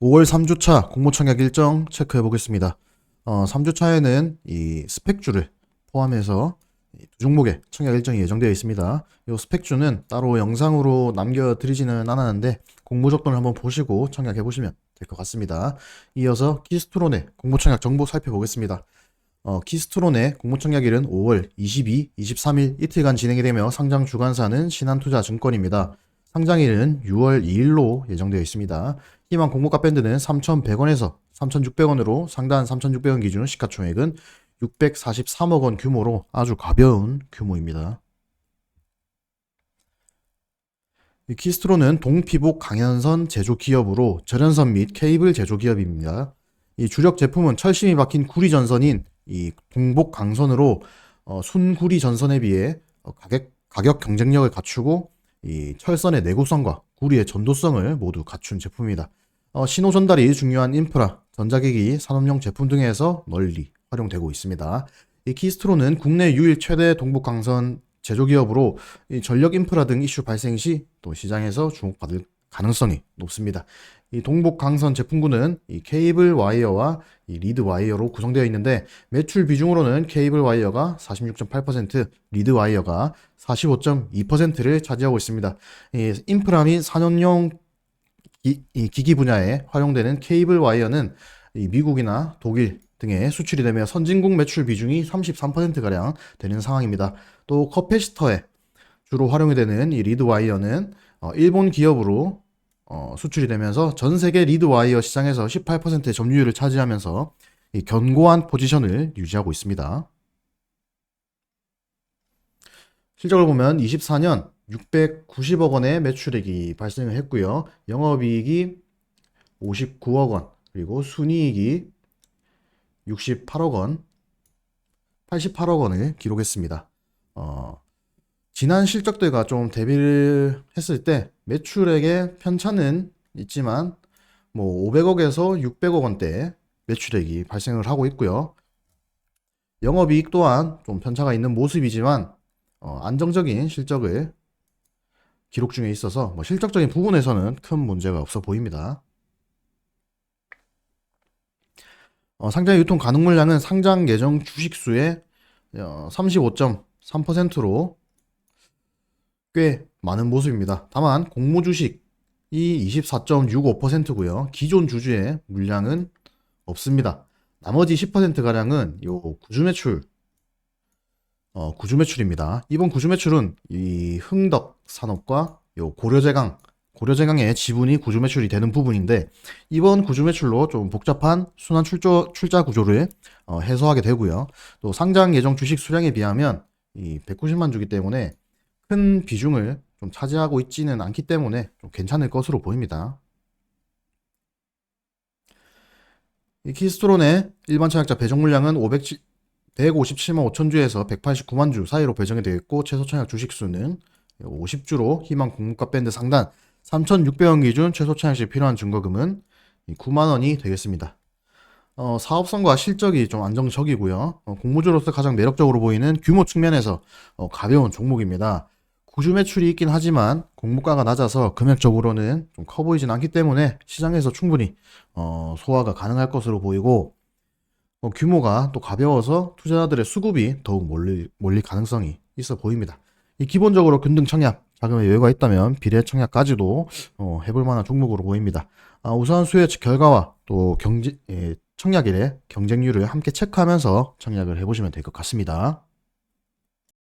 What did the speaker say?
5월 3주차 공모청약 일정 체크해 보겠습니다. 어, 3주차에는 이 스펙주를 포함해서 이두 종목의 청약 일정이 예정되어 있습니다. 이 스펙주는 따로 영상으로 남겨드리지는 않았는데 공모 조건을 한번 보시고 청약해 보시면 될 것 같습니다. 이어서 키스트론의 공모 청약 정보 살펴보겠습니다. 어, 키스트론의 공모 청약일은 5월 22, 23일 이틀간 진행이 되며 상장 주관사는 신한투자증권입니다. 상장일은 6월 2일로 예정되어 있습니다. 희망 공모가 밴드는 3,100원에서 3,600원으로 상단 3,600원 기준 시가총액은 643억 원 규모로 아주 가벼운 규모입니다. 이 키스트로는 동피복 강연선 제조 기업으로 절연선 및 케이블 제조 기업입니다. 이 주력 제품은 철심이 박힌 구리 전선인 이 동복 강선으로 어, 순구리 전선에 비해 어, 가격, 가격 경쟁력을 갖추고 이 철선의 내구성과 구리의 전도성을 모두 갖춘 제품입니다. 어, 신호 전달이 중요한 인프라, 전자기기, 산업용 제품 등에서 널리 활용되고 있습니다. 이 키스트로는 국내 유일 최대 동북 강선 제조기업으로 이 전력 인프라 등 이슈 발생 시 또 시장에서 주목받을 가능성이 높습니다. 이 동북 강선 제품군은 이 케이블 와이어와 이 리드 와이어로 구성되어 있는데 매출 비중으로는 케이블 와이어가 46.8%, 리드 와이어가 45.2%를 차지하고 있습니다. 이 인프라 및 산업용 기, 이 기기 분야에 활용되는 케이블 와이어는 이 미국이나 독일 등에 수출이 되며 선진국 매출 비중이 33%가량 되는 상황입니다. 또 커패시터에 주로 활용이 되는 이 리드 와이어는 어, 일본 기업으로 어, 수출이 되면서 전 세계 리드 와이어 시장에서 18%의 점유율을 차지하면서 이 견고한 포지션을 유지하고 있습니다. 실적을 보면 24년 690억 원의 매출액이 발생을 했고요. 영업이익이 59억 원, 그리고 순이익이 68억 원, 88억 원을 기록했습니다. 어, 지난 실적들과 좀 대비를 했을 때 매출액의 편차는 있지만 뭐 500억에서 600억 원대 매출액이 발생을 하고 있고요. 영업이익 또한 좀 편차가 있는 모습이지만 어, 안정적인 실적을 기록 중에 있어서 뭐 실적적인 부분에서는 큰 문제가 없어 보입니다. 어, 상장 유통 가능 물량은 상장 예정 주식 수의 어, 35.3%로 꽤 많은 모습입니다. 다만 공모 주식이 24.65%고요. 기존 주주의 물량은 없습니다. 나머지 10%가량은 요 구주 매출 어, 구주 매출입니다. 이번 구주 매출은 이 흥덕 산업과 요 고려제강 고려제강의 지분이 구주 매출이 되는 부분인데 이번 구주 매출로 좀 복잡한 순환 출조, 출자 구조를 어, 해소하게 되고요. 또 상장 예정 주식 수량에 비하면 이 190만 주기 때문에 큰 비중을 좀 차지하고 있지는 않기 때문에 좀 괜찮을 것으로 보입니다. 이 키스트론의 일반 청약자 배정 물량은 500, 157만 5천 주에서 189만 주 사이로 배정이 되어 있고 최소 청약 주식 수는 50주로 희망 공급가 밴드 상단 3,600원 기준 최소 청약 시 필요한 증거금은 9만 원이 되겠습니다. 어, 사업성과 실적이 좀 안정적이고요. 어, 공모주로서 가장 매력적으로 보이는 규모 측면에서 어, 가벼운 종목입니다. 구주 매출이 있긴 하지만 공모가가 낮아서 금액적으로는 좀 커 보이진 않기 때문에 시장에서 충분히 어, 소화가 가능할 것으로 보이고 어, 규모가 또 가벼워서 투자자들의 수급이 더욱 몰릴, 몰릴 가능성이 있어 보입니다. 이 기본적으로 균등 청약, 자금의 여유가 있다면 비례 청약까지도 어, 해볼 만한 종목으로 보입니다. 아, 우선 수요 예측 결과와 또 경제, 예, 청약일의 경쟁률을 함께 체크하면서 청약을 해보시면 될 것 같습니다.